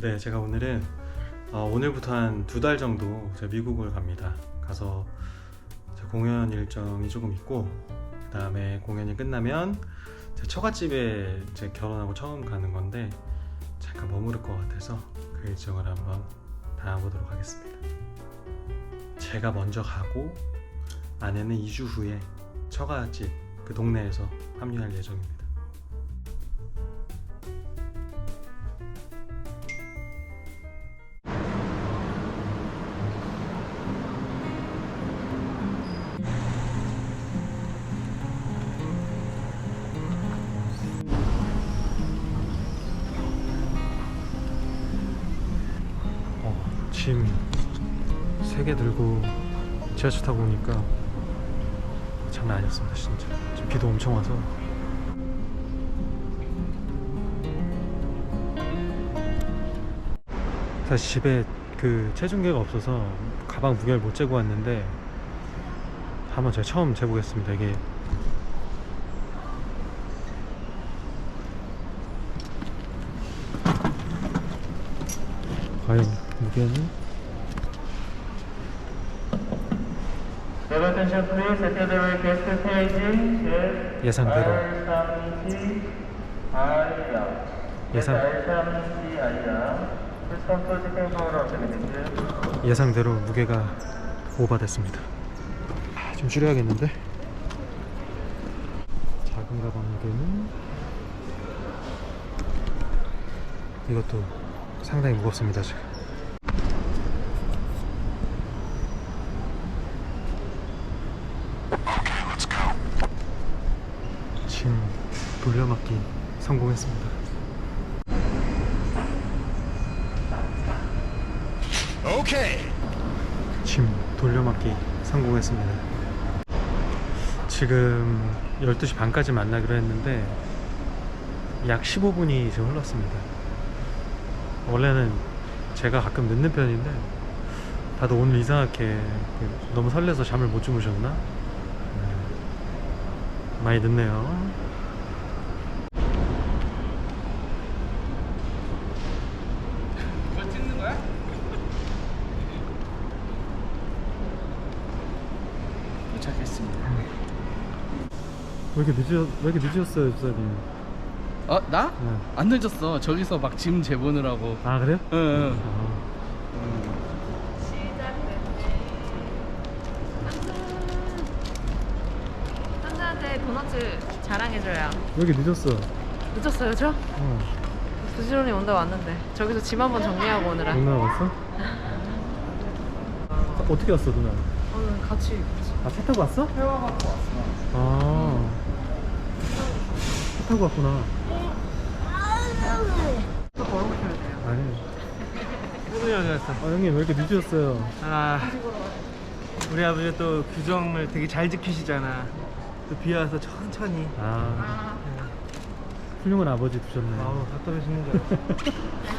네, 제가 오늘은 어, 오늘부터 한 두 달 정도 제가 미국을 갑니다. 가서 제 공연 일정이 조금 있고 그 다음에 공연이 끝나면 제 처갓집에 제 결혼하고 처음 가는 건데 잠깐 머무를 것 같아서 그 일정을 한번 담아보도록 하겠습니다. 제가 먼저 가고 아내는 2주 후에 처갓집 그 동네에서 합류할 예정입니다. 짐세개 들고 지하철 타고 오니까 장난 아니었습니다 진짜. 지금 비도 엄청 와서. 사실 집에 그 체중계가 없어서 가방 무게를 못 재고 왔는데 한번 제가 처음 재보겠습니다 이게 과연 무게는 Your attention please, at the guest paging is 예상대로 R3C 아이야. 예상. R3C 아이 of the meeting. 예상대로 무게가 오버됐습니다. 아, 좀 줄여야겠는데? 작은 가방 무게는 이것도 상당히 무겁습니다 지금. 짐 돌려 막기 성공했습니다. 짐 돌려막기 성공했습니다. 지금 12시 반까지 만나기로 했는데 약 15분이 지금 흘렀습니다. 원래는 제가 가끔 늦는 편인데 다들 오늘 이상하게 그 너무 설레서 잠을 못 주무셨나? 네. 많이 늦네요. 도착했습니다. 왜 이렇게 늦으 왜 이렇게 늦으셨어요, 주사님? 어 나? 네. 안 늦었어. 저기서 막 짐 재보느라고. 아 그래요? 응. 응. 아, 현자한테 도넛을 자랑해줘요. 왜 이렇게 늦었어? 늦었어요, 저? 어, 부지런히 온다 왔는데 저기서 짐 한번 정리하고 오느라. 누나 왔어? 어떻게 왔어, 누나? 오늘 같이 아, 차 타고 왔어? 회화 갖고 왔어. 아. 차 타고 왔구나. 또 걸어오셔야 돼요. 아니. 호동이 어디 갔어? 아, 형님 왜 이렇게 늦으셨어요? 아 우리 아버지 또 규정을 되게 잘 지키시잖아 또 비 와서 천천히 아. 훌륭한 아버지 두셨네. 아우 답답해지는 줄 알았어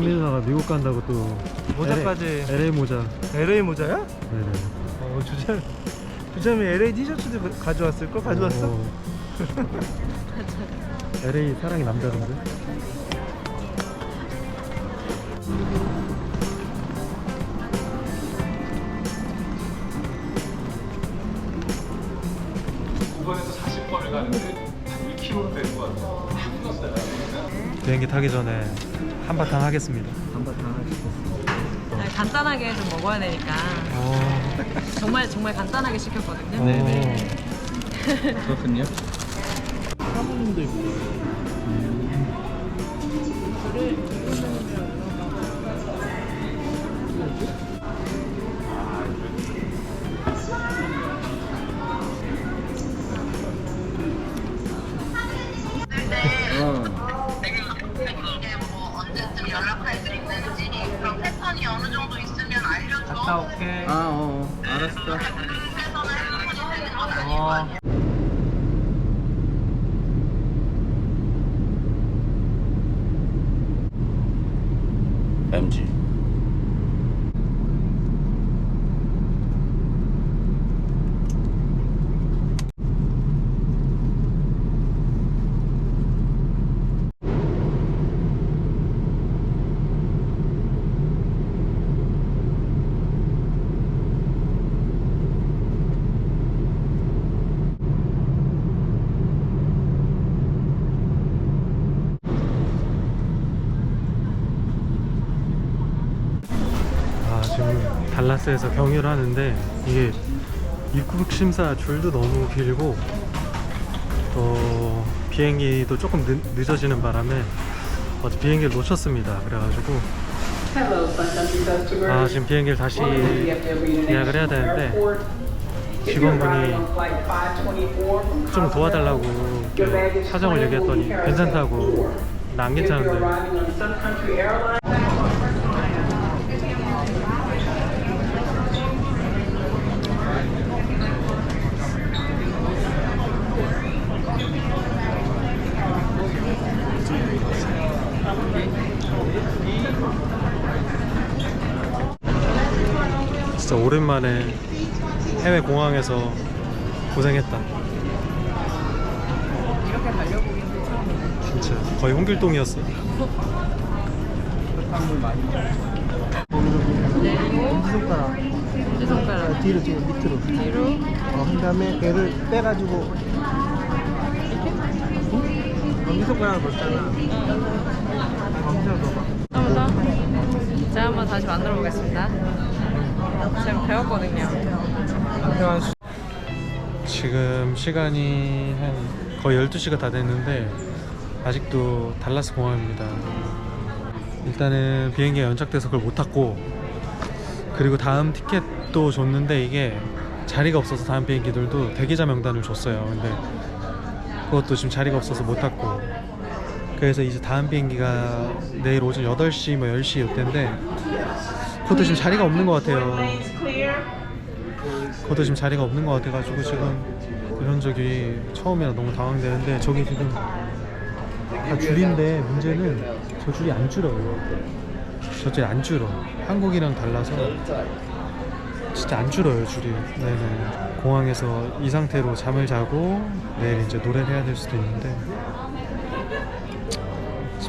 누나가 미국 간다고 또 모자까지. LA, LA 모자. LA 모자야? 네네. 어 주점 주점이 LA 티셔츠도 가- 가져왔을 걸 가져왔어? 오. LA 사랑이 남다른데? 비행기 타기 전에 한바탕 하겠습니다. 아니, 간단하게 좀 먹어야 되니까 어. 정말 정말 간단하게 시켰거든요. 네네. 그렇군요. 어. 알았어. 그래 런스테에서 경유를 하는데 이게 입국 심사 줄도 너무 길고 또 비행기도 조금 늦, 늦어지는 바람에 어제 비행기를 놓쳤습니다. 그래가지고 아 지금 비행기를 다시 예약을 해야 되는데 직원분이 좀 도와달라고 사정을 얘기했더니 괜찮다고 나 안 괜찮은데 진짜 오랜만에 해외 공항에서 고생했다. 이렇게 달려보긴 진짜 거의 홍길동이었어. 물 많이. 엄지손가락. 손가락. 뒤로 지금 밑으로. 뒤로. 어, 그 다음에 얘를 빼가지고. 엄지손가락을 벗잖아 엄지손가락 넣어봐 한번 더. 제가 한번 다시 만들어 보겠습니다. 제가 배웠거든요. 지금 시간이 한 거의 12시가 다 됐는데 아직도 달라스 공항입니다. 일단은 비행기가 연착돼서 그걸 못 탔고 그리고 다음 티켓도 줬는데 이게 자리가 없어서 다음 비행기들도 대기자 명단을 줬어요. 근데 그것도 지금 자리가 없어서 못 탔고 그래서 이제 다음 비행기가 내일 오전 8시 뭐 10시 이때인데 그것도 지금 자리가 없는 것 같아요. 그것도 지금 자리가 없는 것 같아가지고 지금 이런 적이 처음이라 너무 당황되는데 저기 지금 다 줄인데 문제는 저 줄이 안 줄어요. 저 줄이 안 줄어. 한국이랑 달라서 진짜 안 줄어요 줄이. 네네. 공항에서 이 상태로 잠을 자고 내일 이제 노래를 해야 될 수도 있는데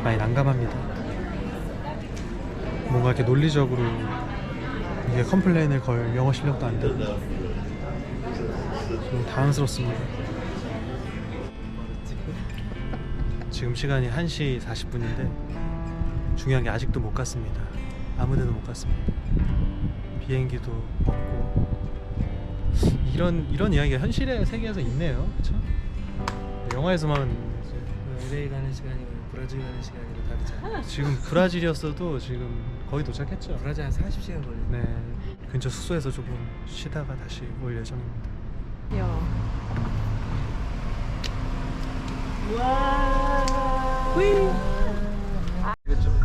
많이 난감합니다. 뭔가 이렇게 논리적으로 이게 컴플레인을 걸 영어 실력도 안 되고 좀 당황스럽습니다. 지금 시간이 1시 40분인데 중요한 게 아직도 못 갔습니다. 아무 데도 못 갔습니다. 비행기도 없고 이런 이런 이야기가 현실의 세계에서 있네요. 그렇죠? 영화에서만 LA 가는 시간이고 브라질 가는 시간이고 다르잖아 지금 브라질이었어도 지금 거의 도착했죠. 브라질 한 40시간 걸리네 네 근처 숙소에서 조금 쉬다가 다시 올 예정입니다. 귀여워.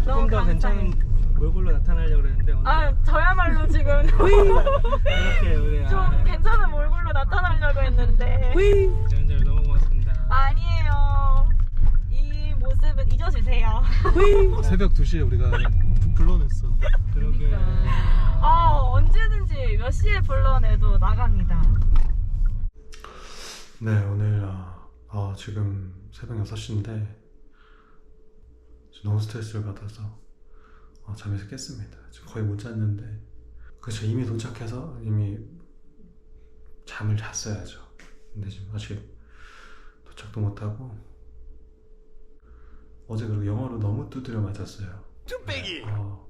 조금 더 괜찮은 몰골로 나타나려고 그랬는데 오늘 아 저야말로 지금. 이렇게 우리 좀 아, 괜찮은 얼굴로 나타나려고 했는데. 지원자를 너무 고맙습니다. 아니에요. 이 모습은 잊어주세요. 새벽 2시에 우리가 불러냈어. 그러게 아 언제든지 몇 시에 불러내도 나갑니다 네, 오늘 어, 어, 지금 새벽 6시인데 너무 스트레스를 받아서 어, 잠에서 깼습니다. 지금 거의 못 잤는데 그렇죠. 이미 도착해서 이미 잠을 잤어야죠. 근데 지금 아직 도착도 못하고 어제 그리고 영어로 너무 두드려 맞았어요. 뚝배기! 어,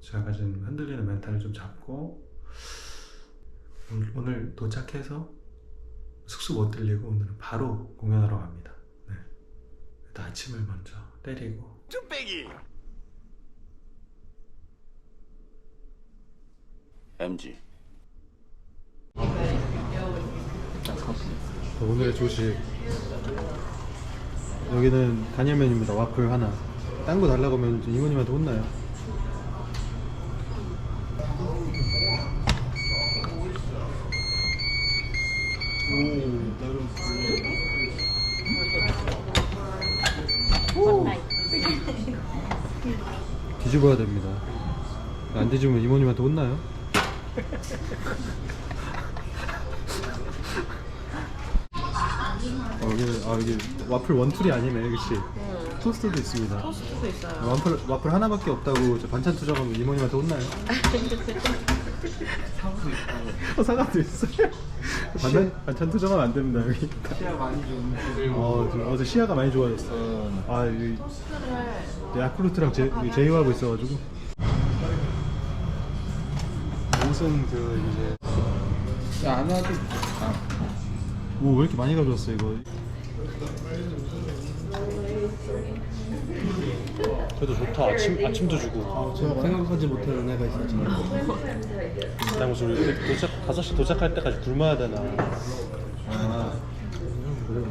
제가 가진 흔들리는 멘탈을 좀 잡고 오늘, 오늘 도착해서 숙소 못 들리고 오늘은 바로 공연하러 갑니다. 네. 일단 아침을 먼저 때리고. MG. 오늘의 조식 여기는 단열면입니다. 와플 하나. 딴 거 달라고 하면 이모님한테 혼나요. 뒤집어야 됩니다. 안 뒤집으면 이모님한테 혼나요? 어, 여기 아 여기 와플 원툴이 아니네, 그렇지? 토스트도 있습니다. 토스트도 있어요. 와플 와플 하나밖에 없다고 저 반찬 투정하면 이모님한테 혼나요? 어, 사과도 있어요. 반찬 반찬 투정하면 안 됩니다 여기. 시야 많이 좋은데 어 지금 어제 시야가 많이 좋아졌어. 아 여기 야쿠르트랑 제, 제휴하고 있어가지고. 안쓴그 이제 야, 안 와도. 아, 오왜 이렇게 많이 가져왔어 이거 그래도 좋다 아침 아침도 주고 생각하지 못한 애가 있었잖아. 나 무슨 우리 도착 5시 도착할 때까지 굶어야 되나 아, 그래.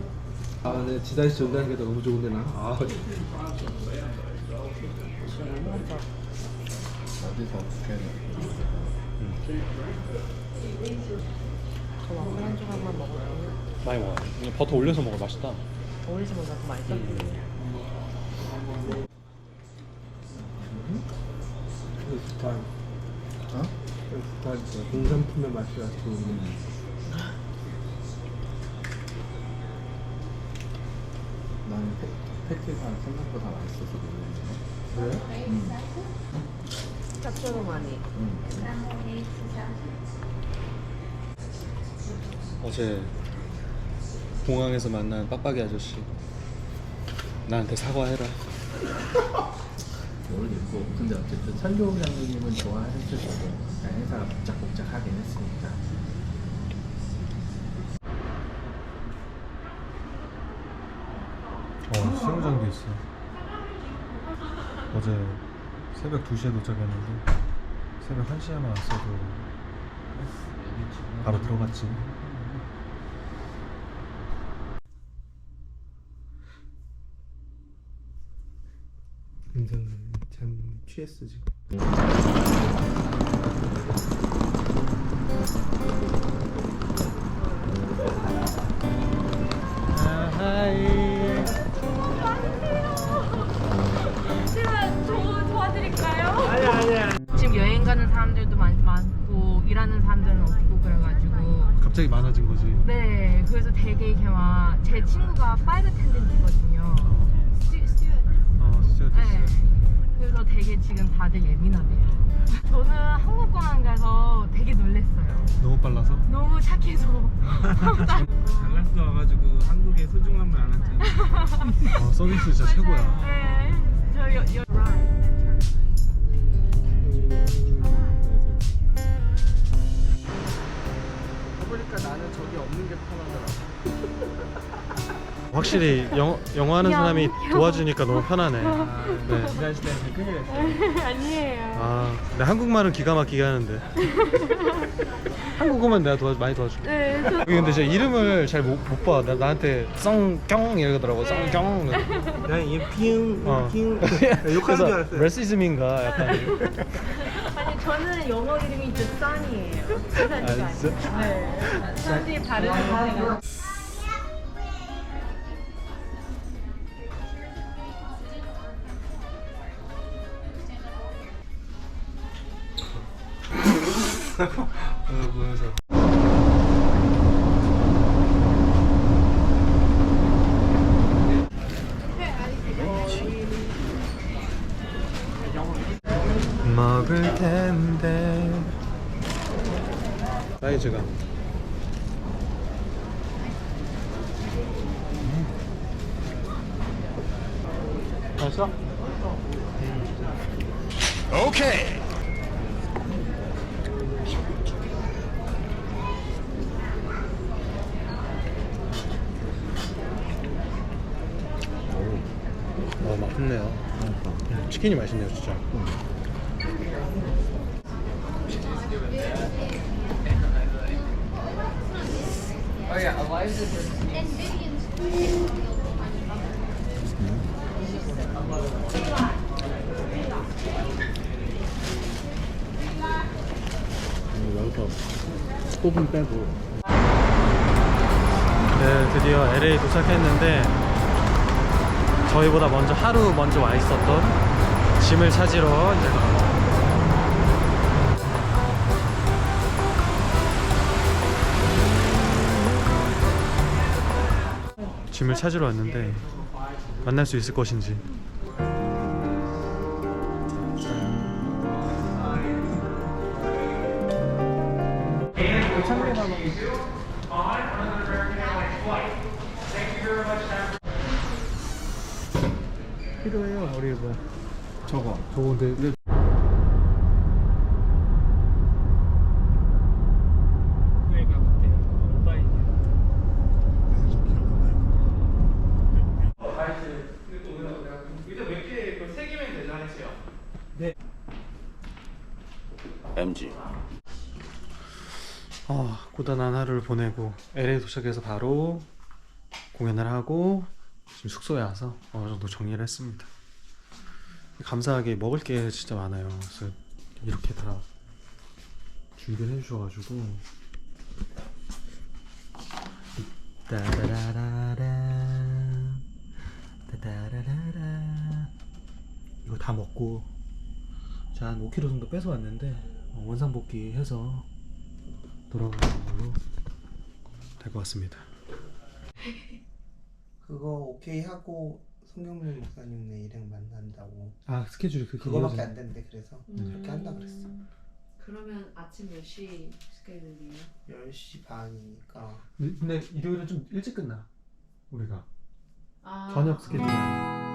아, 근데 지다시 전달한 게 너무 좋은데 나. 아. 어디서 어떻게 저 와플 한 조각만 먹어요. 많이 먹어 버터 올려서 먹어 맛있다 어울리지 못해서 맛있어? 좋 다. 어? 진짜. 공산품의 맛이 아주. 나는 패티가 생각보다 맛있어서 그래? 짭조름 많이. 어제 공항에서 만난 빡빡이 아저씨 나한테 사과해라 모르겠고 근데 어쨌든 선조 장군님은 좋아하셨을 거고 행사가 복작복작 하긴 했으니까. 어 수영장도 있어 어제 새벽 2시에 도착했는데 새벽 1시에만 왔어도 바로 들어갔지. 굉장히 참 취했어 지금. 제가 도, 도와드릴까요? 아니 아니야. 지금 여행 가는 사람들도 많, 많고 일하는 사람들은 없고 그래가지고. 갑자기 많아진 거지. 네 그래서 되게 이렇게 막제 친구가 파이브 텐던 다들 예민하대요. 저는 한국 공항 가서 되게 놀랬어요. 너무 빨라서 너무 착해서. 달라스 와가지고 한국의 소중함을 알았잖아. 어, 서비스 진짜 최고야 네. 저 여, 여... 확실히 영어, 영어 하는 사람이 도와주니까 너무 편하네 네. 지다시 때문에 큰일 났어. 아니에요. 아, 근데 한국말은 기가 막히게 하는데. 한국어만 내가 도와, 많이 도와줄게. 네. 저... 근데 제 이름을 잘 못 봐. 나, 나한테 썽경 이러더라고. 썽경. 난 이게 핑, 어. 핑 욕하는 줄 알았어요. 레시즘인가 약간. 아니 저는 영어 이름이 주산이에요. 주산이가 아, 진짜? 아니에요. 네. 사람들이 발음을 못해가 지고. 어, 보면서. 먹을 텐데 사이즈가 맛있어? 오케이 어 맛있네요 음, 치킨이 맛있네요 진짜. 여기서 소금 빼고. 네 드디어 LA 도착했는데 저희보다 먼저 하루 먼저 와 있었던 짐을 찾으러 이제. 짐을 찾으러 왔는데 만날 수 있을 것인지 필요해요 우리 뭐 저거. 저거 근데 MG. 고단한 하루를 보내고 LA 도착해서 바로 공연을 하고 지금 숙소에 와서 어느 정도 정리를 했습니다. 감사하게 먹을 게 진짜 많아요. 그래서 이렇게 다 준비를 해주셔가지고 따라라라라 따라라라 이거 다 먹고 자, 한 5kg 정도 뺏어왔는데 어, 원상 복귀 해서 돌아가는 걸로 될 것 같습니다. 그거 오케이 하고 송경민 목사님네 일행 만난다고. 아 스케줄이 그렇게 그거밖에 안 된대 그래서. 그렇게 한다 그랬어. 그러면 아침 몇시 스케줄이에요? 10시 반이니까. 근데 일요일은 좀 일찍 끝나 우리가. 아, 저녁 스케줄이. 아니고